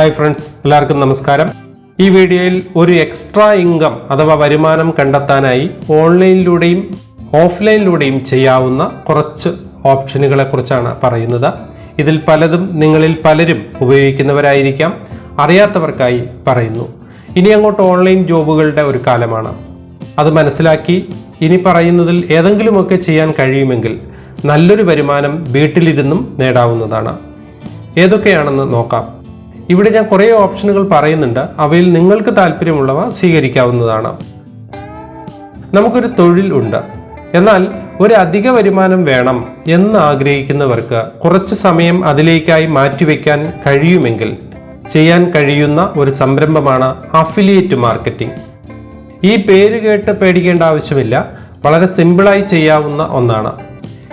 Hi friends എല്ലാവർക്കും നമസ്കാരം. ഈ വീഡിയോയിൽ ഒരു എക്സ്ട്രാ ഇൻകം അഥവാ വരുമാനം കണ്ടെത്താനായി ഓൺലൈനിലൂടെയും ഓഫ്ലൈനിലൂടെയും ചെയ്യാവുന്ന കുറച്ച് ഓപ്ഷനുകളെ കുറിച്ചാണ് പറയുന്നത്. ഇതിൽ പലതും നിങ്ങളിൽ പലരും ഉപയോഗിക്കുന്നവരായിരിക്കാം അറിയാത്തവർക്കായി പറയുന്നു. ഇനി അങ്ങോട്ട് ഓൺലൈൻ ജോബുകളുടെ ഒരു കാലമാണ്. അത് മനസ്സിലാക്കി ഇനി പറയുന്നതിൽ ഏതെങ്കിലുമൊക്കെ ചെയ്യാൻ കഴിയുമെങ്കിൽ നല്ലൊരു വരുമാനം വീട്ടിലിരുന്നും നേടാവുന്നതാണ്. ഏതൊക്കെയാണെന്ന് നോക്കാം. ഇവിടെ ഞാൻ കുറേ ഓപ്ഷനുകൾ പറയുന്നുണ്ട്. അവയിൽ നിങ്ങൾക്ക് താല്പര്യമുള്ളവ സ്വീകരിക്കാവുന്നതാണ്. നമുക്കൊരു തൊഴിൽ ഉണ്ട്. എന്നാൽ ഒരു അധിക വരുമാനം വേണം എന്ന് ആഗ്രഹിക്കുന്നവർക്ക് കുറച്ച് സമയം അതിലേക്കായി മാറ്റിവെക്കാൻ കഴിയുമെങ്കിൽ ചെയ്യാൻ കഴിയുന്ന ഒരു സംരംഭമാണ് അഫിലിയേറ്റ് മാർക്കറ്റിംഗ് ഈ പേര് കേട്ട് പേടിക്കേണ്ട ആവശ്യമില്ല. വളരെ സിമ്പിളായി ചെയ്യാവുന്ന ഒന്നാണ്.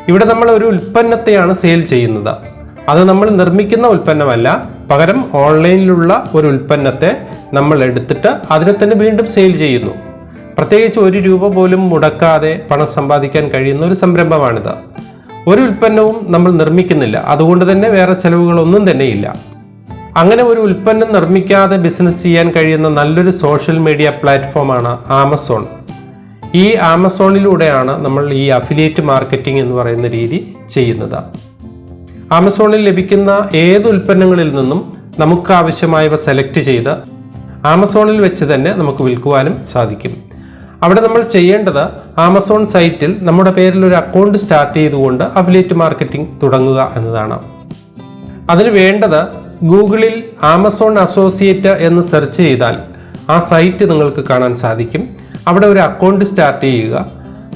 ഇവിടെ നമ്മൾ ഒരു ഉൽപ്പന്നത്തെയാണ് സെയിൽ ചെയ്യുന്നത്. അത് നമ്മൾ നിർമ്മിക്കുന്ന ഉൽപ്പന്നമല്ല. പകരം ഓൺലൈനിലുള്ള ഒരു ഉൽപ്പന്നത്തെ നമ്മൾ എടുത്തിട്ട് അതിനെ തന്നെ വീണ്ടും സെയിൽ ചെയ്യുന്നു. പ്രത്യേകിച്ച് ഒരു രൂപ പോലും മുടക്കാതെ പണം സമ്പാദിക്കാൻ കഴിയുന്ന ഒരു സംരംഭമാണിത്. ഒരു ഉൽപ്പന്നവും നമ്മൾ നിർമ്മിക്കുന്നില്ല. അതുകൊണ്ട് തന്നെ വേറെ ചെലവുകളൊന്നും തന്നെയില്ല. അങ്ങനെ ഒരു ഉൽപ്പന്നം നിർമ്മിക്കാതെ ബിസിനസ് ചെയ്യാൻ കഴിയുന്ന നല്ലൊരു സോഷ്യൽ മീഡിയ പ്ലാറ്റ്ഫോമാണ് ആമസോൺ ഈ ആമസോണിലൂടെയാണ് നമ്മൾ ഈ അഫിലിയേറ്റ് മാർക്കറ്റിംഗ് എന്ന് പറയുന്ന രീതി ചെയ്യുന്നത്. ആമസോണിൽ ലഭിക്കുന്ന ഏത് ഉൽപ്പന്നങ്ങളിൽ നിന്നും നമുക്ക് ആവശ്യമായവ സെലക്ട് ചെയ്ത് ആമസോണിൽ വെച്ച് തന്നെ നമുക്ക് വിൽക്കുവാനും സാധിക്കും. അവിടെ നമ്മൾ ചെയ്യേണ്ടത് ആമസോൺ സൈറ്റിൽ നമ്മുടെ പേരിൽ ഒരു അക്കൗണ്ട് സ്റ്റാർട്ട് ചെയ്തുകൊണ്ട് അഫിലിയേറ്റ് മാർക്കറ്റിംഗ് തുടങ്ങുക എന്നതാണ്. അതിന് വേണ്ടത് ഗൂഗിളിൽ ആമസോൺ അസോസിയേറ്റ് എന്ന് സെർച്ച് ചെയ്താൽ ആ സൈറ്റ് നിങ്ങൾക്ക് കാണാൻ സാധിക്കും. അവിടെ ഒരു അക്കൗണ്ട് സ്റ്റാർട്ട് ചെയ്യുക.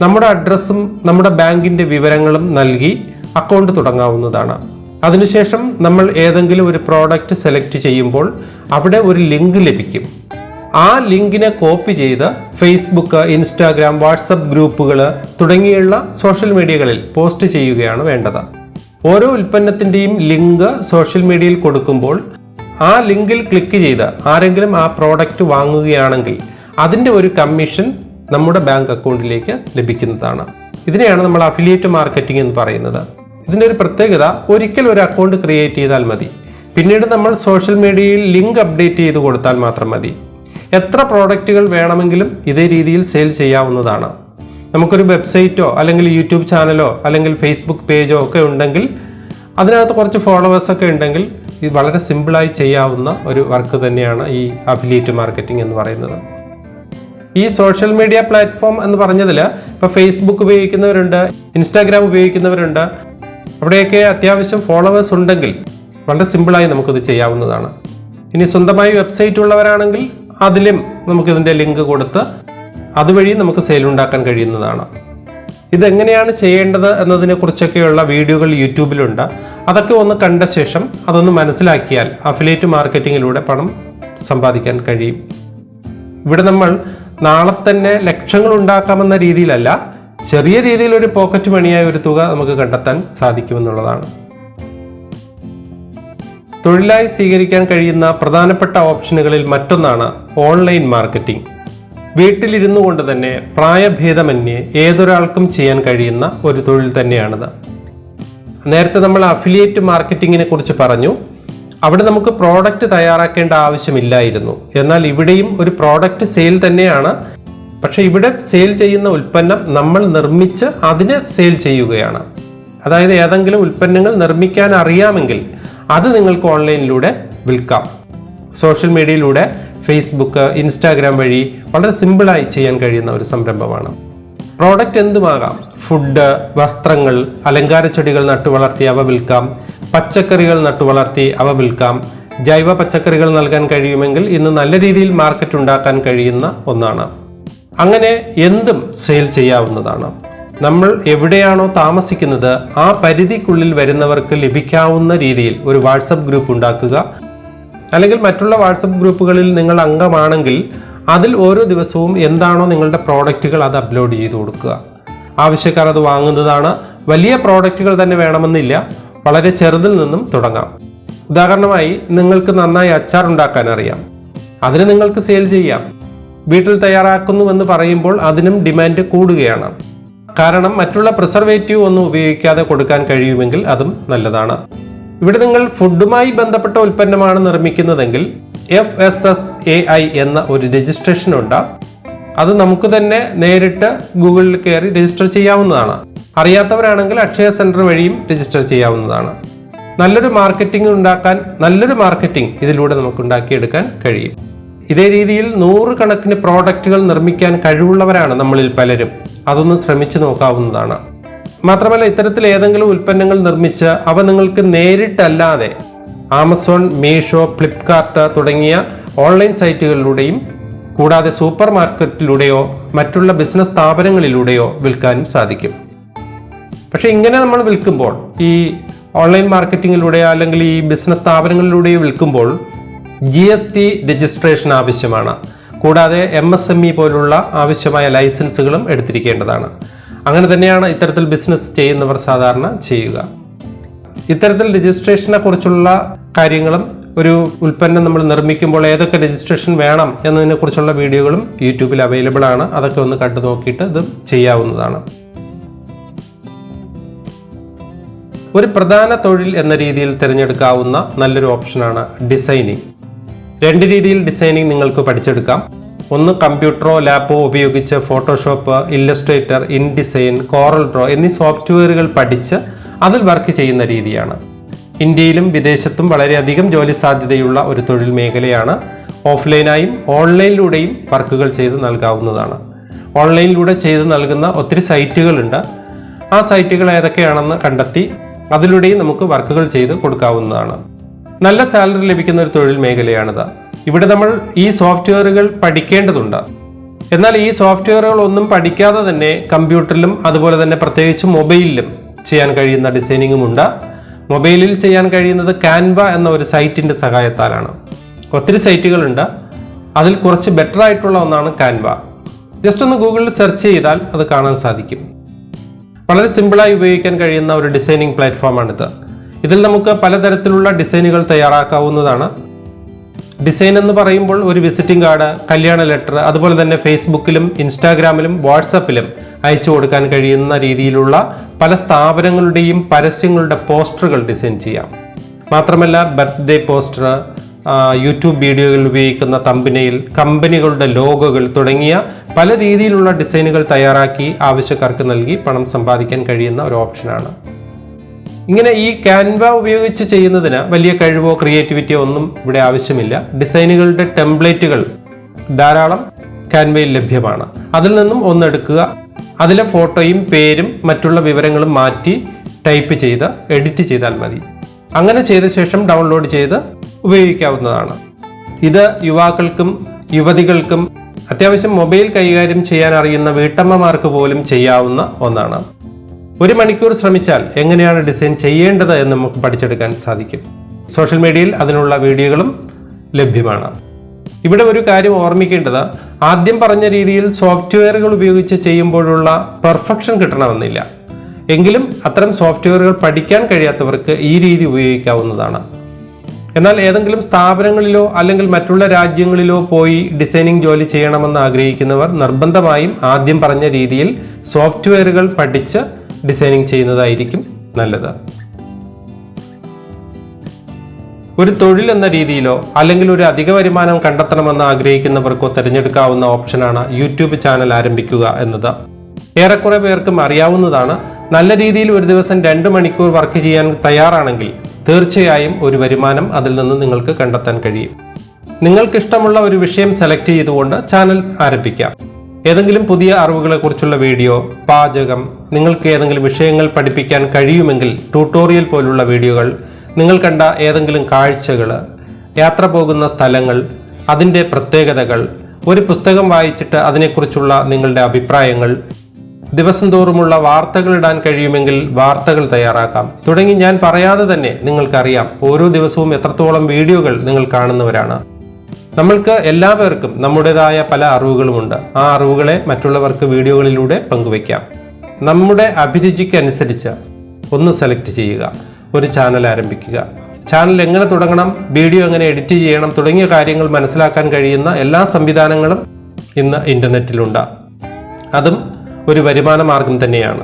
നമ്മുടെ അഡ്രസ്സും നമ്മുടെ ബാങ്കിന്റെ വിവരങ്ങളും നൽകി അക്കൗണ്ട് തുടങ്ങാവുന്നതാണ്. അതിനുശേഷം നമ്മൾ ഏതെങ്കിലും ഒരു പ്രോഡക്റ്റ് സെലക്ട് ചെയ്യുമ്പോൾ അവിടെ ഒരു ലിങ്ക് ലഭിക്കും. ആ ലിങ്കിനെ കോപ്പി ചെയ്ത് ഫേസ്ബുക്ക് ഇൻസ്റ്റാഗ്രാം വാട്സപ്പ് ഗ്രൂപ്പുകൾ തുടങ്ങിയുള്ള സോഷ്യൽ മീഡിയകളിൽ പോസ്റ്റ് ചെയ്യുകയാണ് വേണ്ടത്. ഓരോ ഉൽപ്പന്നത്തിന്റെയും ലിങ്ക് സോഷ്യൽ മീഡിയയിൽ കൊടുക്കുമ്പോൾ ആ ലിങ്കിൽ ക്ലിക്ക് ചെയ്ത് ആരെങ്കിലും ആ പ്രോഡക്റ്റ് വാങ്ങുകയാണെങ്കിൽ അതിന്റെ ഒരു കമ്മീഷൻ നമ്മുടെ ബാങ്ക് അക്കൗണ്ടിലേക്ക് ലഭിക്കുന്നതാണ്. ഇതിനെയാണ് നമ്മൾ അഫിലിയേറ്റ് മാർക്കറ്റിംഗ് എന്ന് പറയുന്നത്. ഇതിന്റെ ഒരു പ്രത്യേകത ഒരിക്കൽ ഒരു അക്കൗണ്ട് ക്രിയേറ്റ് ചെയ്താൽ മതി. പിന്നീട് നമ്മൾ സോഷ്യൽ മീഡിയയിൽ ലിങ്ക് അപ്ഡേറ്റ് ചെയ്ത് കൊടുത്താൽ മാത്രം മതി. എത്ര പ്രോഡക്റ്റുകൾ വേണമെങ്കിലും ഇതേ രീതിയിൽ സെയിൽ ചെയ്യാവുന്നതാണ്. നമുക്കൊരു വെബ്സൈറ്റോ അല്ലെങ്കിൽ യൂട്യൂബ് ചാനലോ അല്ലെങ്കിൽ ഫേസ്ബുക്ക് പേജോ ഒക്കെ ഉണ്ടെങ്കിൽ അതിനകത്ത് കുറച്ച് ഫോളോവേഴ്സൊക്കെ ഉണ്ടെങ്കിൽ ഇത് വളരെ സിമ്പിളായി ചെയ്യാവുന്ന ഒരു വർക്ക് തന്നെയാണ് ഈ അഫിലിയേറ്റ് മാർക്കറ്റിംഗ് എന്ന് പറയുന്നത്. ഈ സോഷ്യൽ മീഡിയ പ്ലാറ്റ്ഫോം എന്ന് പറഞ്ഞതിൽ ഇപ്പോൾ ഫേസ്ബുക്ക് ഉപയോഗിക്കുന്നവരുണ്ട് ഇൻസ്റ്റാഗ്രാം ഉപയോഗിക്കുന്നവരുണ്ട് അവിടെയൊക്കെ അത്യാവശ്യം ഫോളോവേഴ്സ് ഉണ്ടെങ്കിൽ വളരെ സിമ്പിളായി നമുക്കിത് ചെയ്യാവുന്നതാണ്. ഇനി സ്വന്തമായി വെബ്സൈറ്റ് ഉള്ളവരാണെങ്കിൽ അതിലും നമുക്കിതിന്റെ ലിങ്ക് കൊടുത്ത് അതുവഴി നമുക്ക് സെയിൽ ഉണ്ടാക്കാൻ കഴിയുന്നതാണ്. ഇതെങ്ങനെയാണ് ചെയ്യേണ്ടത് എന്നതിനെ കുറിച്ചൊക്കെയുള്ള വീഡിയോകൾ യൂട്യൂബിലുണ്ട്. അതൊക്കെ ഒന്ന് കണ്ട ശേഷം അതൊന്ന് മനസ്സിലാക്കിയാൽ അഫിലേറ്റ് മാർക്കറ്റിങ്ങിലൂടെ പണം സമ്പാദിക്കാൻ കഴിയും. ഇവിടെ നമ്മൾ നാളെ തന്നെ ലക്ഷങ്ങൾ ഉണ്ടാക്കാമെന്ന രീതിയിലല്ല ചെറിയ രീതിയിൽ ഒരു പോക്കറ്റ് മണിയായ ഒരു തുക നമുക്ക് കണ്ടെത്താൻ സാധിക്കുമെന്നുള്ളതാണ്. തൊഴിലായി സ്വീകരിക്കാൻ കഴിയുന്ന പ്രധാനപ്പെട്ട ഓപ്ഷനുകളിൽ മറ്റൊന്നാണ് ഓൺലൈൻ മാർക്കറ്റിംഗ്. വീട്ടിലിരുന്നു കൊണ്ട് തന്നെ പ്രായഭേദമന്യേ ഏതൊരാൾക്കും ചെയ്യാൻ കഴിയുന്ന ഒരു തൊഴിൽ തന്നെയാണിത്. നേരത്തെ നമ്മൾ അഫിലിയേറ്റ് മാർക്കറ്റിങ്ങിനെ കുറിച്ച് പറഞ്ഞു. അവിടെ നമുക്ക് പ്രോഡക്റ്റ് തയ്യാറാക്കേണ്ട ആവശ്യമില്ലായിരുന്നു. എന്നാൽ ഇവിടെയും ഒരു പ്രോഡക്റ്റ് സെയിൽ തന്നെയാണ് പക്ഷെ ഇവിടെ സെയിൽ ചെയ്യുന്ന ഉൽപ്പന്നം നമ്മൾ നിർമ്മിച്ച് അതിനെ സെയിൽ ചെയ്യുകയാണ്. അതായത് ഏതെങ്കിലും ഉൽപ്പന്നങ്ങൾ നിർമ്മിക്കാൻ അറിയാമെങ്കിൽ അത് നിങ്ങൾക്ക് ഓൺലൈനിലൂടെ വിൽക്കാം. സോഷ്യൽ മീഡിയയിലൂടെ ഫേസ്ബുക്ക് ഇൻസ്റ്റാഗ്രാം വഴി വളരെ സിമ്പിളായി ചെയ്യാൻ കഴിയുന്ന ഒരു സംരംഭമാണ്. പ്രോഡക്റ്റ് എന്തുമാകാം? ഫുഡ് വസ്ത്രങ്ങൾ അലങ്കാര ചെടികൾ നട്ടുവളർത്തി അവ വിൽക്കാം. പച്ചക്കറികൾ നട്ടുവളർത്തി അവ വിൽക്കാം. ജൈവ പച്ചക്കറികൾ നൽകാൻ കഴിയുമെങ്കിൽ ഇന്ന് നല്ല രീതിയിൽ മാർക്കറ്റ് ഉണ്ടാക്കാൻ കഴിയുന്ന ഒന്നാണ്. അങ്ങനെ എന്തും സെയിൽ ചെയ്യാവുന്നതാണ്. നമ്മൾ എവിടെയാണോ താമസിക്കുന്നത് ആ പരിധിക്കുള്ളിൽ വരുന്നവർക്ക് ലഭിക്കാവുന്ന രീതിയിൽ ഒരു വാട്സപ്പ് ഗ്രൂപ്പ് ഉണ്ടാക്കുക. അല്ലെങ്കിൽ മറ്റുള്ള വാട്സപ്പ് ഗ്രൂപ്പുകളിൽ നിങ്ങൾ അംഗമാണെങ്കിൽ അതിൽ ഓരോ ദിവസവും എന്താണോ നിങ്ങളുടെ പ്രോഡക്റ്റുകൾ അത് അപ്ലോഡ് ചെയ്ത് കൊടുക്കുക. ആവശ്യക്കാർ അത് വാങ്ങുന്നതാണ്. വലിയ പ്രോഡക്റ്റുകൾ തന്നെ വേണമെന്നില്ല. വളരെ ചെറുതിൽ നിന്നും തുടങ്ങാം. ഉദാഹരണമായി നിങ്ങൾക്ക് നന്നായി അച്ചാർ ഉണ്ടാക്കാൻ അറിയാം. അതിന് നിങ്ങൾക്ക് സെയിൽ ചെയ്യാം. വീട്ടിൽ തയ്യാറാക്കുന്നുവെന്ന് പറയുമ്പോൾ അതിനും ഡിമാൻഡ് കൂടുകയാണ്. കാരണം മറ്റുള്ള പ്രിസർവേറ്റീവ് ഒന്നും ഉപയോഗിക്കാതെ കൊടുക്കാൻ കഴിയുമെങ്കിൽ അതും നല്ലതാണ്. ഇവിടെ നിങ്ങൾ ഫുഡുമായി ബന്ധപ്പെട്ട ഉൽപ്പന്നമാണ് നിർമ്മിക്കുന്നതെങ്കിൽ F S S A I എന്ന ഒരു രജിസ്ട്രേഷൻ ഉണ്ട്. അത് നമുക്ക് തന്നെ നേരിട്ട് ഗൂഗിളിൽ കയറി രജിസ്റ്റർ ചെയ്യാവുന്നതാണ്. അറിയാത്തവരാണെങ്കിൽ അക്ഷയ സെന്റർ വഴിയും രജിസ്റ്റർ ചെയ്യാവുന്നതാണ്. നല്ലൊരു മാർക്കറ്റിംഗ് ഉണ്ടാക്കാൻ നല്ലൊരു മാർക്കറ്റിംഗ് ഇതിലൂടെ നമുക്ക് ഉണ്ടാക്കിയെടുക്കാൻ കഴിയും. ഇതേ രീതിയിൽ നൂറുകണക്കിന് പ്രോഡക്റ്റുകൾ നിർമ്മിക്കാൻ കഴിവുള്ളവരാണ് നമ്മളിൽ പലരും. അതൊന്ന് ശ്രമിച്ചു നോക്കാവുന്നതാണ്. മാത്രമല്ല ഇത്തരത്തിൽ ഏതെങ്കിലും ഉൽപ്പന്നങ്ങൾ നിർമ്മിച്ച് അവ നിങ്ങൾക്ക് നേരിട്ടല്ലാതെ ആമസോൺ മീഷോ ഫ്ലിപ്കാർട്ട് തുടങ്ങിയ ഓൺലൈൻ സൈറ്റുകളിലൂടെയും കൂടാതെ സൂപ്പർ മാർക്കറ്റിലൂടെയോ മറ്റുള്ള ബിസിനസ് സ്ഥാപനങ്ങളിലൂടെയോ വിൽക്കാനും സാധിക്കും. പക്ഷെ ഇങ്ങനെ നമ്മൾ വിൽക്കുമ്പോൾ ഈ ഓൺലൈൻ മാർക്കറ്റിങ്ങിലൂടെയോ അല്ലെങ്കിൽ ഈ ബിസിനസ് സ്ഥാപനങ്ങളിലൂടെയോ വിൽക്കുമ്പോൾ ജി എസ് ടി രജിസ്ട്രേഷൻ ആവശ്യമാണ്. കൂടാതെ എം എസ് എം ഇ പോലുള്ള ആവശ്യമായ ലൈസൻസുകളും എടുത്തിരിക്കേണ്ടതാണ്. അങ്ങനെ തന്നെയാണ് ഇത്തരത്തിൽ ബിസിനസ് ചെയ്യുന്നവർ സാധാരണ ചെയ്യുക. ഇത്തരത്തിൽ രജിസ്ട്രേഷനെ കുറിച്ചുള്ള കാര്യങ്ങളും ഒരു ഉൽപ്പന്നം നമ്മൾ നിർമ്മിക്കുമ്പോൾ ഏതൊക്കെ രജിസ്ട്രേഷൻ വേണം എന്നതിനെ കുറിച്ചുള്ള വീഡിയോകളും യൂട്യൂബിൽ അവൈലബിൾ ആണ്. അതൊക്കെ ഒന്ന് കണ്ടു നോക്കിയിട്ട് ഇത് ചെയ്യാവുന്നതാണ്. ഒരു പ്രധാന തൊഴിൽ എന്ന രീതിയിൽ തിരഞ്ഞെടുക്കാവുന്ന നല്ലൊരു ഓപ്ഷനാണ് ഡിസൈനിങ് രണ്ട് രീതിയിൽ ഡിസൈനിങ് നിങ്ങൾക്ക് പഠിച്ചെടുക്കാം. ഒന്ന് കമ്പ്യൂട്ടറോ ലാപ്പോ ഉപയോഗിച്ച് Photoshop Illustrator InDesign Corel Draw എന്നീ സോഫ്റ്റ്വെയറുകൾ പഠിച്ച് അതിൽ വർക്ക് ചെയ്യുന്ന രീതിയാണ്. ഇന്ത്യയിലും വിദേശത്തും വളരെയധികം ജോലി സാധ്യതയുള്ള ഒരു തൊഴിൽ മേഖലയാണ്. ഓഫ്ലൈനായും ഓൺലൈനിലൂടെയും വർക്കുകൾ ചെയ്ത് നൽകാവുന്നതാണ്. ഓൺലൈനിലൂടെ ചെയ്ത് നൽകുന്ന ഒത്തിരി സൈറ്റുകളുണ്ട്. ആ സൈറ്റുകൾ ഏതൊക്കെയാണെന്ന് കണ്ടെത്തി അതിലൂടെയും നമുക്ക് വർക്കുകൾ ചെയ്ത് കൊടുക്കാവുന്നതാണ്. നല്ല സാലറി ലഭിക്കുന്ന ഒരു തൊഴിൽ മേഖലയാണിത്. ഇവിടെ നമ്മൾ ഈ സോഫ്റ്റ്വെയറുകൾ പഠിക്കേണ്ടതുണ്ട്. എന്നാൽ ഈ സോഫ്റ്റ്വെയറുകൾ ഒന്നും പഠിക്കാതെ തന്നെ കമ്പ്യൂട്ടറിലും അതുപോലെ തന്നെ പ്രത്യേകിച്ച് മൊബൈലിലും ചെയ്യാൻ കഴിയുന്ന ഡിസൈനിങ്ങും ഉണ്ട്. മൊബൈലിൽ ചെയ്യാൻ കഴിയുന്നത് കാൻവ എന്ന ഒരു സൈറ്റിന്റെ സഹായത്താലാണ്. ഒത്തിരി സൈറ്റുകളുണ്ട്. അതിൽ കുറച്ച് ബെറ്റർ ആയിട്ടുള്ള ഒന്നാണ് കാൻവ ജസ്റ്റ് ഒന്ന് ഗൂഗിളിൽ സെർച്ച് ചെയ്താൽ അത് കാണാൻ സാധിക്കും. വളരെ സിമ്പിളായി ഉപയോഗിക്കാൻ കഴിയുന്ന ഒരു ഡിസൈനിങ് പ്ലാറ്റ്ഫോമാണിത്. ഇതിൽ നമുക്ക് പലതരത്തിലുള്ള ഡിസൈനുകൾ തയ്യാറാക്കാവുന്നതാണ്. ഡിസൈൻ എന്ന് പറയുമ്പോൾ ഒരു വിസിറ്റിംഗ് കാർഡ് കല്യാണ ലെറ്റർ അതുപോലെ തന്നെ ഫേസ്ബുക്കിലും ഇൻസ്റ്റാഗ്രാമിലും വാട്സപ്പിലും അയച്ചു കൊടുക്കാൻ കഴിയുന്ന രീതിയിലുള്ള പല സ്ഥാപനങ്ങളുടെയും പരസ്യങ്ങളുടെ പോസ്റ്ററുകൾ ഡിസൈൻ ചെയ്യാം. മാത്രമല്ല ബർത്ത്ഡേ പോസ്റ്റർ യൂട്യൂബ് വീഡിയോകളിൽ ഉപയോഗിക്കുന്ന തമ്പനയിൽ കമ്പനികളുടെ ലോഗോകൾ തുടങ്ങിയ പല രീതിയിലുള്ള ഡിസൈനുകൾ തയ്യാറാക്കി ആവശ്യക്കാർക്ക് നൽകി പണം സമ്പാദിക്കാൻ കഴിയുന്ന ഒരു ഓപ്ഷനാണ്. ഇങ്ങനെ ഈ ക്യാൻവ ഉപയോഗിച്ച് ചെയ്യുന്നതിന് വലിയ കഴിവോ ക്രിയേറ്റിവിറ്റിയോ ഒന്നും ഇവിടെ ആവശ്യമില്ല. ഡിസൈനുകളുടെ ടെംപ്ലേറ്റുകൾ ധാരാളം ക്യാൻവയിൽ ലഭ്യമാണ്. അതിൽ നിന്നും ഒന്നെടുക്കുക അതിലെ ഫോട്ടോയും പേരും മറ്റുള്ള വിവരങ്ങളും മാറ്റി ടൈപ്പ് ചെയ്ത് എഡിറ്റ് ചെയ്താൽ മതി. അങ്ങനെ ചെയ്ത ശേഷം ഡൗൺലോഡ് ചെയ്ത് ഉപയോഗിക്കാവുന്നതാണ്. ഇത് യുവാക്കൾക്കും യുവതികൾക്കും അത്യാവശ്യം മൊബൈൽ കൈകാര്യം ചെയ്യാൻ അറിയുന്ന വീട്ടമ്മമാർക്ക് പോലും ചെയ്യാവുന്ന ഒന്നാണ്. ഒരു മണിക്കൂർ ശ്രമിച്ചാൽ എങ്ങനെയാണ് ഡിസൈൻ ചെയ്യേണ്ടത് എന്ന് നമുക്ക് പഠിച്ചെടുക്കാൻ സാധിക്കും. സോഷ്യൽ മീഡിയയിൽ അതിനുള്ള വീഡിയോകളും ലഭ്യമാണ്. ഇവിടെ ഒരു കാര്യം ഓർമ്മിക്കേണ്ടത് ആദ്യം പറഞ്ഞ രീതിയിൽ സോഫ്റ്റ്വെയറുകൾ ഉപയോഗിച്ച് ചെയ്യുമ്പോഴുള്ള പെർഫെക്ഷൻ കിട്ടണമെന്നില്ല. എങ്കിലും അത്തരം സോഫ്റ്റ്വെയറുകൾ പഠിക്കാൻ കഴിയാത്തവർക്ക് ഈ രീതി ഉപയോഗിക്കാവുന്നതാണ്. എന്നാൽ ഏതെങ്കിലും സ്ഥാപനങ്ങളിലോ അല്ലെങ്കിൽ മറ്റുള്ള രാജ്യങ്ങളിലോ പോയി ഡിസൈനിങ് ജോലി ചെയ്യണമെന്ന് ആഗ്രഹിക്കുന്നവർ നിർബന്ധമായും ആദ്യം പറഞ്ഞ രീതിയിൽ സോഫ്റ്റ്വെയറുകൾ പഠിച്ച് ഡിസൈനിങ് ചെയ്യുന്നതായിരിക്കും നല്ലത്. ഒരു തൊഴിൽ എന്ന രീതിയിലോ അല്ലെങ്കിൽ ഒരു അധിക വരുമാനം കണ്ടെത്തണമെന്ന് ആഗ്രഹിക്കുന്നവർക്കോ തിരഞ്ഞെടുക്കാവുന്ന ഓപ്ഷനാണ് യൂട്യൂബ് ചാനൽ ആരംഭിക്കുക എന്നത്. ഏറെക്കുറെ പേർക്കും അറിയാവുന്നതാണ് നല്ല രീതിയിൽ ഒരു ദിവസം രണ്ട് മണിക്കൂർ വർക്ക് ചെയ്യാൻ തയ്യാറാണെങ്കിൽ തീർച്ചയായും ഒരു വരുമാനം അതിൽ നിന്ന് നിങ്ങൾക്ക് കണ്ടെത്താൻ കഴിയും. നിങ്ങൾക്കിഷ്ടമുള്ള ഒരു വിഷയം സെലക്ട് ചെയ്തുകൊണ്ട് ചാനൽ ആരംഭിക്കാം. ഏതെങ്കിലും പുതിയ അറിവുകളെക്കുറിച്ചുള്ള വീഡിയോ പാചകം നിങ്ങൾക്ക് ഏതെങ്കിലും വിഷയങ്ങൾ പഠിപ്പിക്കാൻ കഴിയുമെങ്കിൽ ട്യൂട്ടോറിയൽ പോലുള്ള വീഡിയോകൾ നിങ്ങൾ കണ്ട ഏതെങ്കിലും കാഴ്ചകൾ യാത്ര പോകുന്ന സ്ഥലങ്ങൾ അതിന്റെ പ്രത്യേകതകൾ ഒരു പുസ്തകം വായിച്ചിട്ട് അതിനെക്കുറിച്ചുള്ള നിങ്ങളുടെ അഭിപ്രായങ്ങൾ ദിവസം തോറുമുള്ള വാർത്തകൾ ഇടാൻ കഴിയുമെങ്കിൽ വാർത്തകൾ തയ്യാറാക്കാം. തുടങ്ങി ഞാൻ പറയാതെ തന്നെ നിങ്ങൾക്കറിയാം ഓരോ ദിവസവും എത്രത്തോളം വീഡിയോകൾ നിങ്ങൾ കാണുന്നവരാണ്. നമ്മൾക്ക് എല്ലാവർക്കും നമ്മുടേതായ പല അറിവുകളുമുണ്ട്. ആ അറിവുകളെ മറ്റുള്ളവർക്ക് വീഡിയോകളിലൂടെ പങ്കുവയ്ക്കാം. നമ്മുടെ അഭിരുചിക്കനുസരിച്ച് ഒന്ന് സെലക്ട് ചെയ്യുക. ഒരു ചാനൽ ആരംഭിക്കുക. ചാനൽ എങ്ങനെ തുടങ്ങണം? വീഡിയോ എങ്ങനെ എഡിറ്റ് ചെയ്യണം? തുടങ്ങിയ കാര്യങ്ങൾ മനസ്സിലാക്കാൻ കഴിയുന്ന എല്ലാ സംവിധാനങ്ങളും ഇന്ന് ഇന്റർനെറ്റിലുണ്ട് അതും ഒരു വരുമാന മാർഗം തന്നെയാണ്.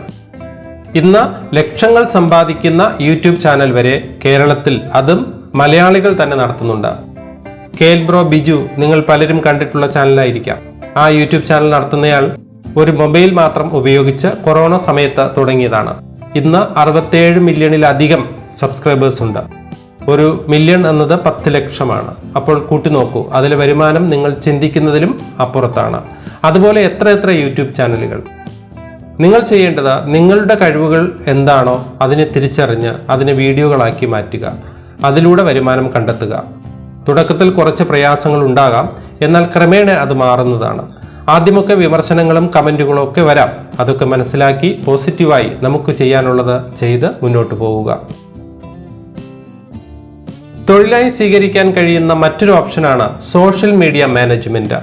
ഇന്ന് ലക്ഷങ്ങൾ സമ്പാദിക്കുന്ന യൂട്യൂബ് ചാനൽ വരെ കേരളത്തിൽ അതും മലയാളികൾ തന്നെ നടത്തുന്നുണ്ട്. കേൽ ബ്രോ ബിജു നിങ്ങൾ പലരും കണ്ടിട്ടുള്ള ചാനലായിരിക്കാം. ആ യൂട്യൂബ് ചാനൽ നടത്തുന്നയാൾ ഒരു മൊബൈൽ മാത്രം ഉപയോഗിച്ച് കൊറോണ സമയത്ത് തുടങ്ങിയതാണ്. ഇന്ന് അറുപത്തേഴ് മില്യണിലധികം സബ്സ്ക്രൈബേഴ്സ് ഉണ്ട്. ഒരു മില്യൺ എന്നത് പത്ത് ലക്ഷമാണ്. അപ്പോൾ കൂട്ടി നോക്കൂ അതിലെ വരുമാനം നിങ്ങൾ ചിന്തിക്കുന്നതിലും അപ്പുറത്താണ്. അതുപോലെ എത്ര എത്ര യൂട്യൂബ് ചാനലുകൾ. നിങ്ങൾ ചെയ്യേണ്ടത് നിങ്ങളുടെ കഴിവുകൾ എന്താണോ അതിനെ തിരിച്ചറിഞ്ഞ് അതിനെ വീഡിയോകളാക്കി മാറ്റുക. അതിലൂടെ വരുമാനം കണ്ടെത്തുക. തുടക്കത്തിൽ കുറച്ച് പ്രയാസങ്ങൾ ഉണ്ടാകാം എന്നാൽ ക്രമേണ അത് മാറുന്നതാണ്. ആദ്യമൊക്കെ വിമർശനങ്ങളും കമന്റുകളും ഒക്കെ വരാം. അതൊക്കെ മനസ്സിലാക്കി പോസിറ്റീവായി നമുക്ക് ചെയ്യാനുള്ളത് ചെയ്ത് മുന്നോട്ട് പോവുക. തൊഴിലായി സ്വീകരിക്കാൻ കഴിയുന്ന മറ്റൊരു ഓപ്ഷനാണ് സോഷ്യൽ മീഡിയ മാനേജ്മെന്റ്.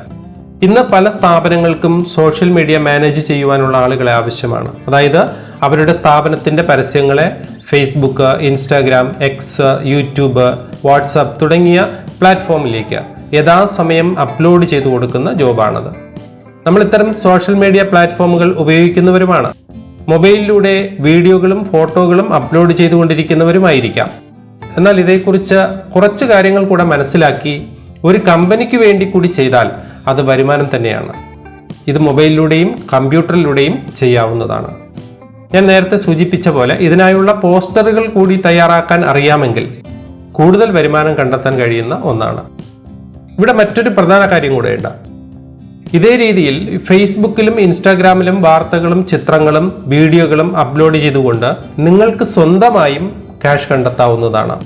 ഇന്ന് പല സ്ഥാപനങ്ങൾക്കും സോഷ്യൽ മീഡിയ മാനേജ് ചെയ്യുവാനുള്ള ആളുകളെ ആവശ്യമാണ്. അതായത് അവരുടെ സ്ഥാപനത്തിന്റെ പരസ്യങ്ങളെ Facebook Instagram X YouTube WhatsApp തുടങ്ങിയ പ്ലാറ്റ്ഫോമിലേക്ക് യഥാസമയം അപ്ലോഡ് ചെയ്തു കൊടുക്കുന്ന ജോബാണത്. നമ്മൾ ഇത്തരം സോഷ്യൽ മീഡിയ പ്ലാറ്റ്ഫോമുകൾ ഉപയോഗിക്കുന്നവരുമാണ്. മൊബൈലിലൂടെ വീഡിയോകളും ഫോട്ടോകളും അപ്ലോഡ് ചെയ്തുകൊണ്ടിരിക്കുന്നവരുമായിരിക്കാം. എന്നാൽ ഇതേക്കുറിച്ച് കുറച്ച് കാര്യങ്ങൾ കൂടെ മനസ്സിലാക്കി ഒരു കമ്പനിക്ക് വേണ്ടി കൂടി ചെയ്താൽ അത് വരുമാനം തന്നെയാണ്. ഇത് മൊബൈലിലൂടെയും കമ്പ്യൂട്ടറിലൂടെയും ചെയ്യാവുന്നതാണ്. ഞാൻ നേരത്തെ സൂചിപ്പിച്ച പോലെ ഇതിനായുള്ള പോസ്റ്ററുകൾ കൂടി തയ്യാറാക്കാൻ അറിയാമെങ്കിൽ കൂടുതൽ വരുമാനം കണ്ടെത്താൻ കഴിയുന്ന ഒന്നാണ്. ഇവിടെ മറ്റൊരു പ്രധാന കാര്യം കൂടെയുണ്ട്. ഇതേ രീതിയിൽ ഫേസ്ബുക്കിലും ഇൻസ്റ്റാഗ്രാമിലും വാർത്തകളും ചിത്രങ്ങളും വീഡിയോകളും അപ്ലോഡ് ചെയ്തുകൊണ്ട് നിങ്ങൾക്ക് സ്വന്തമായും ക്യാഷ് കണ്ടെത്താവുന്നതാണ്.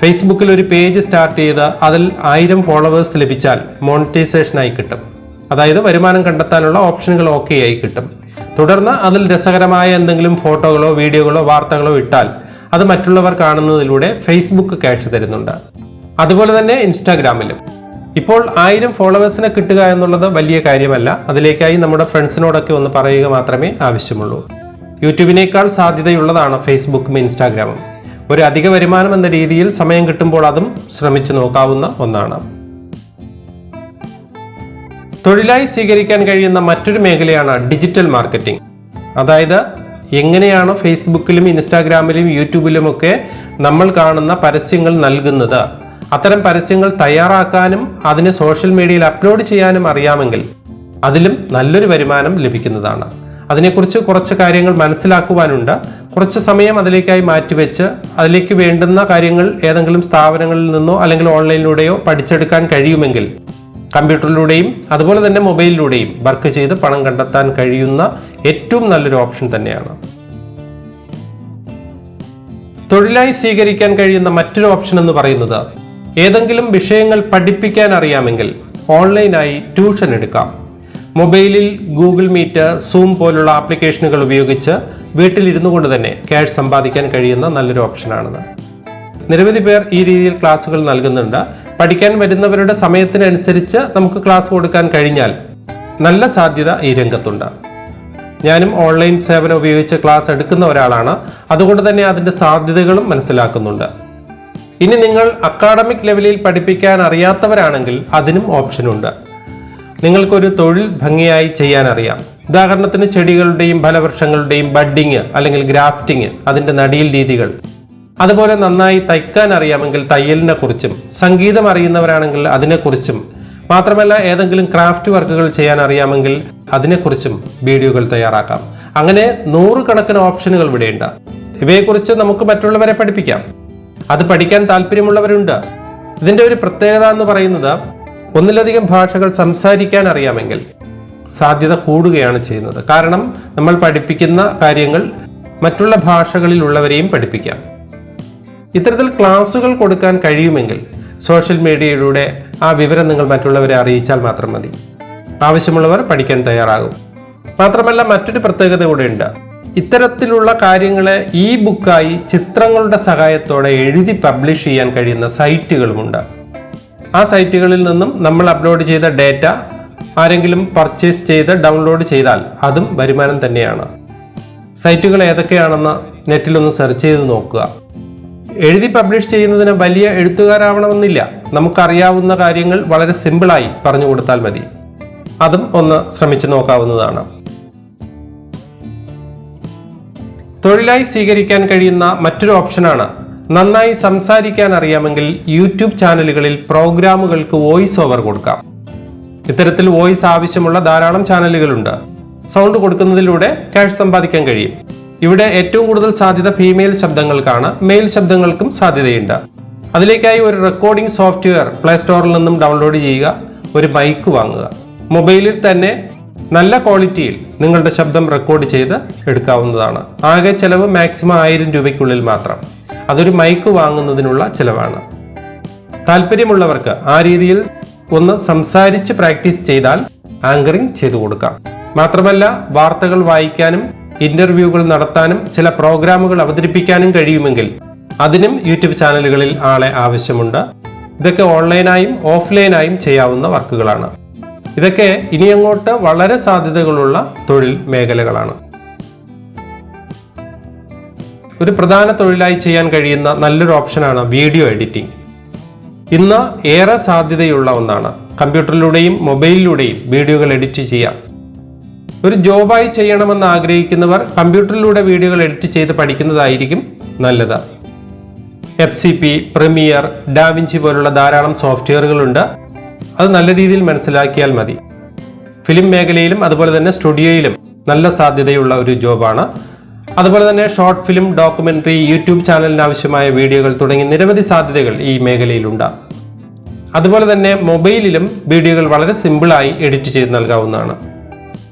ഫേസ്ബുക്കിൽ ഒരു പേജ് സ്റ്റാർട്ട് ചെയ്ത് അതിൽ ആയിരം ഫോളോവേഴ്സ് ലഭിച്ചാൽ മോണിറ്റൈസേഷനായി കിട്ടും. അതായത് വരുമാനം കണ്ടെത്താനുള്ള ഓപ്ഷനുകൾ ഓക്കെ ആയി കിട്ടും. തുടർന്ന് അതിൽ രസകരമായ എന്തെങ്കിലും ഫോട്ടോകളോ വീഡിയോകളോ വാർത്തകളോ ഇട്ടാൽ അത് മറ്റുള്ളവർ കാണുന്നതിലൂടെ ഫേസ്ബുക്ക് ക്യാഷ് തരുന്നുണ്ട്. അതുപോലെ തന്നെ ഇൻസ്റ്റാഗ്രാമിലും ഇപ്പോൾ ആയിരം ഫോളോവേഴ്സിനെ കിട്ടുക എന്നുള്ളത് വലിയ കാര്യമല്ല. അതിലേക്കായി നമ്മുടെ ഫ്രണ്ട്സിനോടൊക്കെ ഒന്ന് പറയുക മാത്രമേ ആവശ്യമുള്ളൂ. യൂട്യൂബിനേക്കാൾ സാധ്യതയുള്ളതാണ് ഫേസ്ബുക്കും ഇൻസ്റ്റാഗ്രാമും ഒരു അധിക വരുമാനം എന്ന രീതിയിൽ സമയം കിട്ടുമ്പോൾ അതും ശ്രമിച്ചു നോക്കാവുന്ന ഒന്നാണ്. തൊഴിലായി സ്വീകരിക്കാൻ കഴിയുന്ന മറ്റൊരു മേഖലയാണ് ഡിജിറ്റൽ മാർക്കറ്റിംഗ്. അതായത് എങ്ങനെയാണ് ഫേസ്ബുക്കിലും ഇൻസ്റ്റാഗ്രാമിലും യൂട്യൂബിലുമൊക്കെ നമ്മൾ കാണുന്ന പരസ്യങ്ങൾ നൽകുന്നത്. അത്തരം പരസ്യങ്ങൾ തയ്യാറാക്കാനും അതിനെ സോഷ്യൽ മീഡിയയിൽ അപ്ലോഡ് ചെയ്യാനും അറിയാമെങ്കിൽ അതിലും നല്ലൊരു വരുമാനം ലഭിക്കുന്നതാണ്. അതിനെക്കുറിച്ച് കുറച്ച് കാര്യങ്ങൾ മനസ്സിലാക്കുവാനുണ്ട്. കുറച്ച് സമയം അതിലേക്കായി മാറ്റിവെച്ച് അതിലേക്ക് വേണ്ടുന്ന കാര്യങ്ങൾ ഏതെങ്കിലും സ്ഥാപനങ്ങളിൽ നിന്നോ അല്ലെങ്കിൽ ഓൺലൈനിലൂടെയോ പഠിച്ചെടുക്കാൻ കഴിയുമെങ്കിൽ കമ്പ്യൂട്ടറിലൂടെയും അതുപോലെ തന്നെ മൊബൈലിലൂടെയും വർക്ക് ചെയ്ത് പണം കണ്ടെത്താൻ കഴിയുന്ന ഏറ്റവും നല്ലൊരു ഓപ്ഷൻ തന്നെയാണ്. തൊഴിലായി സ്വീകരിക്കാൻ കഴിയുന്ന മറ്റൊരു ഓപ്ഷൻ എന്ന് പറയുന്നത് ഏതെങ്കിലും വിഷയങ്ങൾ പഠിപ്പിക്കാൻ അറിയാമെങ്കിൽ ഓൺലൈനായി ട്യൂഷൻ എടുക്കാം. മൊബൈലിൽ ഗൂഗിൾ മീറ്റ് സൂം പോലുള്ള ആപ്ലിക്കേഷനുകൾ ഉപയോഗിച്ച് വീട്ടിലിരുന്നു കൊണ്ട് തന്നെ ക്യാഷ് സമ്പാദിക്കാൻ കഴിയുന്ന നല്ലൊരു ഓപ്ഷനാണിത്. നിരവധി പേർ ഈ രീതിയിൽ ക്ലാസ്സുകൾ നൽകുന്നുണ്ട്. പഠിക്കാൻ വരുന്നവരുടെ സമയത്തിനനുസരിച്ച് നമുക്ക് ക്ലാസ് കൊടുക്കാൻ കഴിഞ്ഞാൽ നല്ല സാധ്യത ഈ രംഗത്തുണ്ട്. ഞാനും ഓൺലൈൻ സേവനം ഉപയോഗിച്ച് ക്ലാസ് എടുക്കുന്ന ഒരാളാണ്. അതുകൊണ്ട് തന്നെ അതിന്റെ സാധ്യതകളും മനസ്സിലാക്കുന്നുണ്ട്. ഇനി നിങ്ങൾ അക്കാഡമിക് ലെവലിൽ പഠിപ്പിക്കാൻ അറിയാത്തവരാണെങ്കിൽ അതിനും ഓപ്ഷനുണ്ട് നിങ്ങൾക്കൊരു തൊഴിൽ ഭംഗിയായി ചെയ്യാൻ അറിയാം ഉദാഹരണത്തിന് ചെടികളുടെയും ഫലവൃക്ഷങ്ങളുടെയും ബഡ്ഡിങ് അല്ലെങ്കിൽ ഗ്രാഫ്റ്റിംഗ് അതിന്റെ നടിയിൽ രീതികൾ. അതുപോലെ നന്നായി തയ്ക്കാൻ അറിയാമെങ്കിൽ തയ്യലിനെ കുറിച്ചും സംഗീതം അറിയുന്നവരാണെങ്കിൽ അതിനെക്കുറിച്ചും മാത്രമല്ല ഏതെങ്കിലും ക്രാഫ്റ്റ് വർക്കുകൾ ചെയ്യാൻ അറിയാമെങ്കിൽ അതിനെക്കുറിച്ചും വീഡിയോകൾ തയ്യാറാക്കാം. അങ്ങനെ നൂറുകണക്കിന് ഓപ്ഷനുകൾ ഇവിടെയുണ്ട്. ഇവയെക്കുറിച്ച് നമുക്ക് മറ്റുള്ളവരെ പഠിപ്പിക്കാം. അത് പഠിക്കാൻ താല്പര്യമുള്ളവരുണ്ട്. ഇതിന്റെ ഒരു പ്രത്യേകത എന്ന് പറയുന്നത് ഒന്നിലധികം ഭാഷകൾ സംസാരിക്കാൻ അറിയാമെങ്കിൽ സാധ്യത കൂടുകയാണ് ചെയ്യുന്നത്. കാരണം നമ്മൾ പഠിപ്പിക്കുന്ന കാര്യങ്ങൾ മറ്റുള്ള ഭാഷകളിലുള്ളവരെയും പഠിപ്പിക്കാം. ഇത്തരത്തിൽ ക്ലാസുകൾ കൊടുക്കാൻ കഴിയുമെങ്കിൽ സോഷ്യൽ മീഡിയയിലൂടെ ആ വിവരം നിങ്ങൾ മറ്റുള്ളവരെ അറിയിച്ചാൽ മാത്രം മതി. ആവശ്യമുള്ളവർ പഠിക്കാൻ തയ്യാറാകും. മാത്രമല്ല മറ്റൊരു പ്രത്യേകത കൂടെയുണ്ട്. ഇത്തരത്തിലുള്ള കാര്യങ്ങളെ ഈ ബുക്കായി ചിത്രങ്ങളുടെ സഹായത്തോടെ എഴുതി പബ്ലിഷ് ചെയ്യാൻ കഴിയുന്ന സൈറ്റുകളുമുണ്ട്. ആ സൈറ്റുകളിൽ നിന്നും നമ്മൾ അപ്ലോഡ് ചെയ്ത ഡേറ്റ ആരെങ്കിലും പർച്ചേസ് ചെയ്ത് ഡൗൺലോഡ് ചെയ്താൽ അതും വരുമാനം തന്നെയാണ്. സൈറ്റുകൾ ഏതൊക്കെയാണെന്ന് നെറ്റിലൊന്ന് സെർച്ച് ചെയ്ത് നോക്കുക. എഴുതി പബ്ലിഷ് ചെയ്യുന്നതിന് വലിയ എഴുത്തുകാരാവണമെന്നില്ല. നമുക്കറിയാവുന്ന കാര്യങ്ങൾ വളരെ സിമ്പിളായി പറഞ്ഞു കൊടുത്താൽ മതി. അതും ഒന്ന് ശ്രമിച്ചു നോക്കാവുന്നതാണ്. തൊഴിലായി സ്വീകരിക്കാൻ കഴിയുന്ന മറ്റൊരു ഓപ്ഷനാണ് നന്നായി സംസാരിക്കാൻ അറിയാമെങ്കിൽ യൂട്യൂബ് ചാനലുകളിൽ പ്രോഗ്രാമുകൾക്ക് വോയിസ് ഓവർ കൊടുക്കാം. ഇത്തരത്തിൽ വോയിസ് ആവശ്യമുള്ള ധാരാളം ചാനലുകളുണ്ട്. സൗണ്ട് കൊടുക്കുന്നതിലൂടെ ക്യാഷ് സമ്പാദിക്കാൻ കഴിയും. ഇവിടെ ഏറ്റവും കൂടുതൽ സാധ്യത ഫീമെയിൽ ശബ്ദങ്ങൾക്കാണ്. മെയിൽ ശബ്ദങ്ങൾക്കും സാധ്യതയുണ്ട്. അതിലേക്കായി ഒരു റെക്കോർഡിംഗ് സോഫ്റ്റ്വെയർ പ്ലേ സ്റ്റോറിൽ നിന്നും ഡൗൺലോഡ് ചെയ്യുക ഒരു മൈക്ക് വാങ്ങുക. മൊബൈലിൽ തന്നെ നല്ല ക്വാളിറ്റിയിൽ നിങ്ങളുടെ ശബ്ദം റെക്കോർഡ് ചെയ്ത് എടുക്കാവുന്നതാണ്. ആകെ ചെലവ് മാക്സിമം ആയിരം രൂപയ്ക്കുള്ളിൽ മാത്രം. അതൊരു മൈക്ക് വാങ്ങുന്നതിനുള്ള ചിലവാണ്. താല്പര്യമുള്ളവർക്ക് ആ രീതിയിൽ ഒന്ന് സംസാരിച്ച് പ്രാക്ടീസ് ചെയ്താൽ ആങ്കറിംഗ് ചെയ്തു കൊടുക്കാം. മാത്രമല്ല വാർത്തകൾ വായിക്കാനും ഇന്റർവ്യൂകൾ നടത്താനും ചില പ്രോഗ്രാമുകൾ അവതരിപ്പിക്കാനും കഴിയുമെങ്കിൽ അതിനും യൂട്യൂബ് ചാനലുകളിൽ ആളെ ആവശ്യമുണ്ട്. ഇതൊക്കെ ഓൺലൈനായും ഓഫ്ലൈനായും ചെയ്യാവുന്ന വർക്കുകളാണ്. ഇതൊക്കെ ഇനി അങ്ങോട്ട് വളരെ സാധ്യതകളുള്ള തൊഴിൽ മേഖലകളാണ്. ഒരു പ്രധാന തൊഴിലായി ചെയ്യാൻ കഴിയുന്ന നല്ലൊരു ഓപ്ഷനാണ് വീഡിയോ എഡിറ്റിംഗ്. ഇന്ന് ഏറെ സാധ്യതയുള്ള ഒന്നാണ്. കമ്പ്യൂട്ടറിലൂടെയും മൊബൈലിലൂടെയും വീഡിയോകൾ എഡിറ്റ് ചെയ്യാം. ഒരു ജോബായി ചെയ്യണമെന്ന് ആഗ്രഹിക്കുന്നവർ കമ്പ്യൂട്ടറിലൂടെ വീഡിയോകൾ എഡിറ്റ് ചെയ്ത് പഠിക്കുന്നതായിരിക്കും നല്ലത്. F C P Premiere DaVinci പോലുള്ള ധാരാളം സോഫ്റ്റ്വെയറുകളുണ്ട്. അത് നല്ല രീതിയിൽ മനസ്സിലാക്കിയാൽ മതി. ഫിലിം മേഖലയിലും അതുപോലെ തന്നെ സ്റ്റുഡിയോയിലും നല്ല സാധ്യതയുള്ള ഒരു ജോബാണ്. അതുപോലെ തന്നെ ഷോർട്ട് ഫിലിം ഡോക്യുമെന്ററി യൂട്യൂബ് ചാനലിന് ആവശ്യമായ വീഡിയോകൾ തുടങ്ങി നിരവധി സാധ്യതകൾ ഈ മേഖലയിലുണ്ട്. അതുപോലെ തന്നെ മൊബൈലിലും വീഡിയോകൾ വളരെ സിമ്പിളായി എഡിറ്റ് ചെയ്ത് നൽകാവുന്നതാണ്.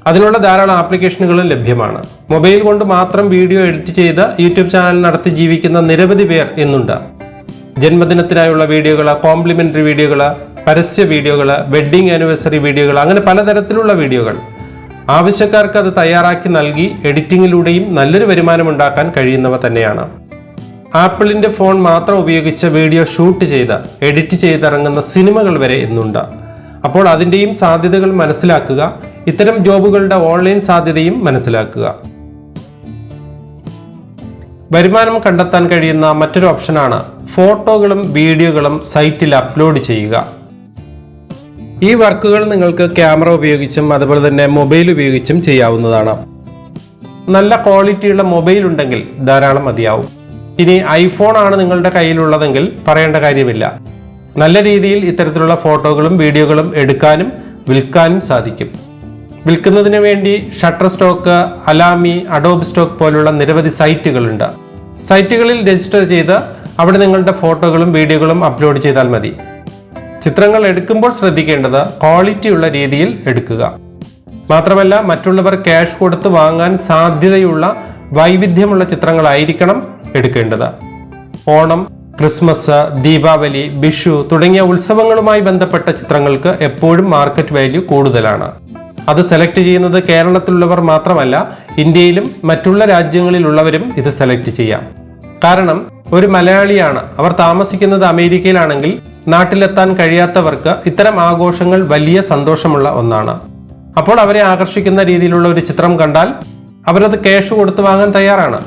അതിനുള്ള ധാരാളം ആപ്ലിക്കേഷനുകളും ലഭ്യമാണ്. മൊബൈൽ കൊണ്ട് മാത്രം വീഡിയോ എഡിറ്റ് ചെയ്ത് യൂട്യൂബ് ചാനൽ നടത്തി ജീവിക്കുന്ന നിരവധി പേർ ഇന്നുണ്ട്. ജന്മദിനത്തിനായുള്ള വീഡിയോകൾ കോംപ്ലിമെന്ററി വീഡിയോകൾ പരസ്യ വീഡിയോകൾ വെഡ്ഡിംഗ് ആനിവേഴ്സറി വീഡിയോകൾ അങ്ങനെ പലതരത്തിലുള്ള വീഡിയോകൾ. ആവശ്യക്കാർക്ക് അത് തയ്യാറാക്കി നൽകി എഡിറ്റിങ്ങിലൂടെയും നല്ലൊരു വരുമാനം ഉണ്ടാക്കാൻ കഴിയുന്നവ തന്നെയാണ്. ആപ്പിളിന്റെ ഫോൺ മാത്രം ഉപയോഗിച്ച് വീഡിയോ ഷൂട്ട് ചെയ്ത് എഡിറ്റ് ചെയ്തിറങ്ങുന്ന സിനിമകൾ വരെ ഇന്നുണ്ട്. അപ്പോൾ അതിന്റെയും സാധ്യതകൾ മനസ്സിലാക്കുക ഇത്തരം ജോബുകളുടെ ഓൺലൈൻ സാധ്യതയും മനസ്സിലാക്കുക. വരുമാനം കണ്ടെത്താൻ കഴിയുന്ന മറ്റൊരു ഓപ്ഷനാണ് ഫോട്ടോകളും വീഡിയോകളും സൈറ്റിൽ അപ്ലോഡ് ചെയ്യുക. ഈ വർക്കുകൾ നിങ്ങൾക്ക് ക്യാമറ ഉപയോഗിച്ചും അതുപോലെ തന്നെ മൊബൈൽ ഉപയോഗിച്ചും ചെയ്യാവുന്നതാണ്. നല്ല ക്വാളിറ്റിയുള്ള മൊബൈൽ ഉണ്ടെങ്കിൽ ധാരാളം മതിയാവും. ഇനി ഐഫോൺ ആണ് നിങ്ങളുടെ കയ്യിലുള്ളതെങ്കിൽ പറയേണ്ട കാര്യമില്ല. നല്ല രീതിയിൽ ഇത്തരത്തിലുള്ള ഫോട്ടോകളും വീഡിയോകളും എടുക്കാനും വിൽക്കാനും സാധിക്കും. വിൽക്കുന്നതിന് വേണ്ടി Shutterstock Alamy Adobe Stock പോലുള്ള നിരവധി സൈറ്റുകളുണ്ട്. സൈറ്റുകളിൽ രജിസ്റ്റർ ചെയ്ത് അവിടെ നിങ്ങളുടെ ഫോട്ടോകളും വീഡിയോകളും അപ്ലോഡ് ചെയ്താൽ മതി. ചിത്രങ്ങൾ എടുക്കുമ്പോൾ ശ്രദ്ധിക്കേണ്ടത് ക്വാളിറ്റിയുള്ള രീതിയിൽ എടുക്കുക. മാത്രമല്ല മറ്റുള്ളവർ ക്യാഷ് കൊടുത്ത് വാങ്ങാൻ സാധ്യതയുള്ള വൈവിധ്യമുള്ള ചിത്രങ്ങളായിരിക്കണം എടുക്കേണ്ടത്. ഓണം ക്രിസ്മസ് ദീപാവലി വിഷു തുടങ്ങിയ ഉത്സവങ്ങളുമായി ബന്ധപ്പെട്ട ചിത്രങ്ങൾക്ക് എപ്പോഴും മാർക്കറ്റ് വാല്യൂ കൂടുതലാണ്. അത് സെലക്ട് ചെയ്യുന്നത് കേരളത്തിലുള്ളവർ മാത്രമല്ല ഇന്ത്യയിലും മറ്റുള്ള രാജ്യങ്ങളിലുള്ളവരും ഇത് സെലക്ട് ചെയ്യാം. കാരണം ഒരു മലയാളിയാണ് അവർ താമസിക്കുന്നത് അമേരിക്കയിലാണെങ്കിൽ നാട്ടിലെത്താൻ കഴിയാത്തവർക്ക് ഇത്തരം ആഘോഷങ്ങൾ വലിയ സന്തോഷമുള്ള ഒന്നാണ്. അപ്പോൾ അവരെ ആകർഷിക്കുന്ന രീതിയിലുള്ള ഒരു ചിത്രം കണ്ടാൽ അവരത് ക്യാഷ് കൊടുത്ത് വാങ്ങാൻ തയ്യാറാണ്.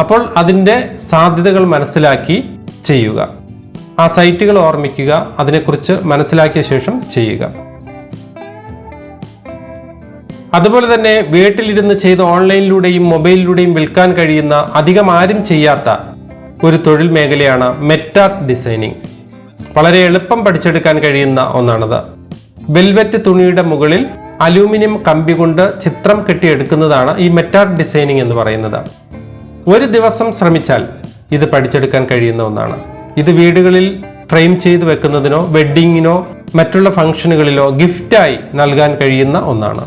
അപ്പോൾ അതിന്റെ സാധ്യതകൾ മനസ്സിലാക്കി ചെയ്യുക. ആ സൈറ്റുകൾ ഓർമ്മിക്കുക അതിനെക്കുറിച്ച് മനസ്സിലാക്കിയ ശേഷം ചെയ്യുക. അതുപോലെ തന്നെ വീട്ടിലിരുന്ന് ചെയ്ത് ഓൺലൈനിലൂടെയും മൊബൈലിലൂടെയും വിൽക്കാൻ കഴിയുന്ന അധികം ആരും ചെയ്യാത്ത ഒരു തൊഴിൽ മേഖലയാണ് മെറ്റാർട്ട് ഡിസൈനിങ്. വളരെ എളുപ്പം പഠിച്ചെടുക്കാൻ കഴിയുന്ന ഒന്നാണത്. വെൽവെറ്റ് തുണിയുടെ മുകളിൽ അലൂമിനിയം കമ്പി കൊണ്ട് ചിത്രം കെട്ടിയെടുക്കുന്നതാണ് ഈ മെറ്റാർട്ട് ഡിസൈനിങ് എന്ന് പറയുന്നത്. ഒരു ദിവസം ശ്രമിച്ചാൽ ഇത് പഠിച്ചെടുക്കാൻ കഴിയുന്ന ഒന്നാണ്. ഇത് വീടുകളിൽ ഫ്രെയിം ചെയ്ത് വെക്കുന്നതിനോ വെഡ്ഡിങ്ങിനോ മറ്റുള്ള ഫംഗ്ഷനുകളിലോ ഗിഫ്റ്റായി നൽകാൻ കഴിയുന്ന ഒന്നാണ്.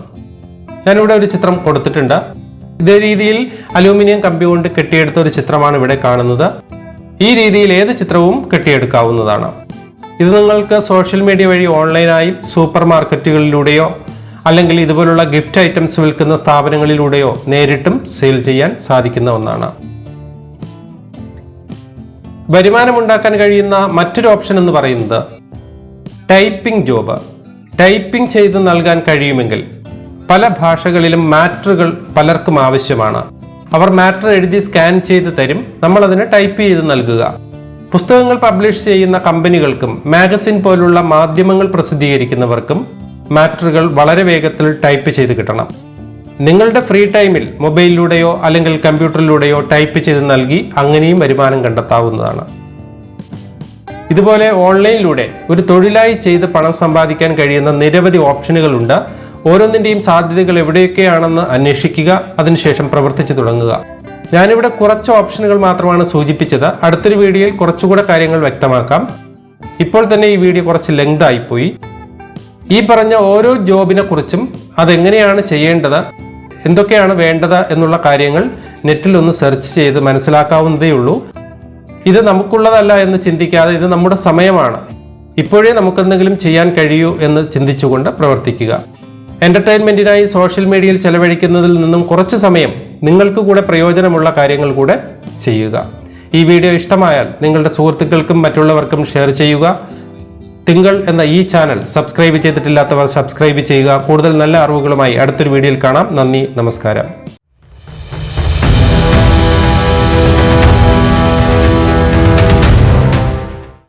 ഞാനിവിടെ ഒരു ചിത്രം കൊടുത്തിട്ടുണ്ട്. ഇതേ രീതിയിൽ അലൂമിനിയം കമ്പി കൊണ്ട് കെട്ടിയെടുത്ത ഒരു ചിത്രമാണ് ഇവിടെ കാണുന്നത്. ഈ രീതിയിൽ ഏത് ചിത്രവും കെട്ടിയെടുക്കാവുന്നതാണ്. ഇത് നിങ്ങൾക്ക് സോഷ്യൽ മീഡിയ വഴി ഓൺലൈനായും സൂപ്പർ മാർക്കറ്റുകളിലൂടെയോ അല്ലെങ്കിൽ ഇതുപോലുള്ള ഗിഫ്റ്റ് ഐറ്റംസ് വിൽക്കുന്ന സ്ഥാപനങ്ങളിലൂടെയോ നേരിട്ടും സെയിൽ ചെയ്യാൻ സാധിക്കുന്ന ഒന്നാണ്. വരുമാനമുണ്ടാക്കാൻ കഴിയുന്ന മറ്റൊരു ഓപ്ഷൻ എന്ന് പറയുന്നത് ടൈപ്പിംഗ് ജോബ്. ടൈപ്പിംഗ് ചെയ്ത് നൽകാൻ കഴിയുമെങ്കിൽ പല ഭാഷകളിലും മാറ്ററുകൾ പലർക്കും ആവശ്യമാണ്. അവർ മാറ്റർ എഴുതി സ്കാൻ ചെയ്ത് തരും. നമ്മൾ അതിനെ ടൈപ്പ് ചെയ്ത് നൽകുക. പുസ്തകങ്ങൾ പബ്ലിഷ് ചെയ്യുന്ന കമ്പനികൾക്കും മാഗസിൻ പോലുള്ള മാധ്യമങ്ങൾ പ്രസിദ്ധീകരിക്കുന്നവർക്കും മാറ്ററുകൾ വളരെ വേഗത്തിൽ ടൈപ്പ് ചെയ്ത് കിട്ടണം. നിങ്ങളുടെ ഫ്രീ ടൈമിൽ മൊബൈലിലൂടെയോ അല്ലെങ്കിൽ കമ്പ്യൂട്ടറിലൂടെയോ ടൈപ്പ് ചെയ്ത് നൽകി അങ്ങനെയും വരുമാനം കണ്ടെത്താവുന്നതാണ്. ഇതുപോലെ ഓൺലൈനിലൂടെ ഒരു തൊഴിലായി ചെയ്ത് പണം സമ്പാദിക്കാൻ കഴിയുന്ന നിരവധി ഓപ്ഷനുകളുണ്ട് ഓരോന്നിന്റെയും സാധ്യതകൾ എവിടെയൊക്കെയാണെന്ന് അന്വേഷിക്കുക അതിനുശേഷം പ്രവർത്തിച്ചു തുടങ്ങുക. ഞാനിവിടെ കുറച്ച് ഓപ്ഷനുകൾ മാത്രമാണ് സൂചിപ്പിച്ചത്. അടുത്തൊരു വീഡിയോയിൽ കുറച്ചുകൂടെ കാര്യങ്ങൾ വ്യക്തമാക്കാം. ഇപ്പോൾ തന്നെ ഈ വീഡിയോ കുറച്ച് ലെങ്ത് ആയിപ്പോയി ഈ പറഞ്ഞ ഓരോ ജോബിനെ കുറിച്ചും അതെങ്ങനെയാണ് ചെയ്യേണ്ടത് എന്തൊക്കെയാണ് വേണ്ടത് എന്നുള്ള കാര്യങ്ങൾ നെറ്റിൽ ഒന്ന് സെർച്ച് ചെയ്ത് മനസ്സിലാക്കാവുന്നതേ ഉള്ളൂ. ഇത് നമുക്കുള്ളതല്ല എന്ന് ചിന്തിക്കാതെ ഇത് നമ്മുടെ സമയമാണ്. ഇപ്പോഴേ നമുക്കെന്തെങ്കിലും ചെയ്യാൻ കഴിയൂ എന്ന് ചിന്തിച്ചുകൊണ്ട് പ്രവർത്തിക്കുക. എന്റർടൈൻമെന്റിനായി സോഷ്യൽ മീഡിയയിൽ ചെലവഴിക്കുന്നതിൽ നിന്നും കുറച്ച് സമയം നിങ്ങൾക്ക് കൂടെ പ്രയോജനമുള്ള കാര്യങ്ങൾ കൂടെ ചെയ്യുക. ഈ വീഡിയോ ഇഷ്ടമായാൽ നിങ്ങളുടെ സുഹൃത്തുക്കൾക്കും മറ്റുള്ളവർക്കും ഷെയർ ചെയ്യുക. തിങ്കൾ എന്ന ഈ ചാനൽ സബ്സ്ക്രൈബ് ചെയ്തിട്ടില്ലാത്തവർ സബ്സ്ക്രൈബ് ചെയ്യുക. കൂടുതൽ നല്ല അറിവുകളുമായി അടുത്തൊരു വീഡിയോയിൽ കാണാം. നന്ദി നമസ്കാരം.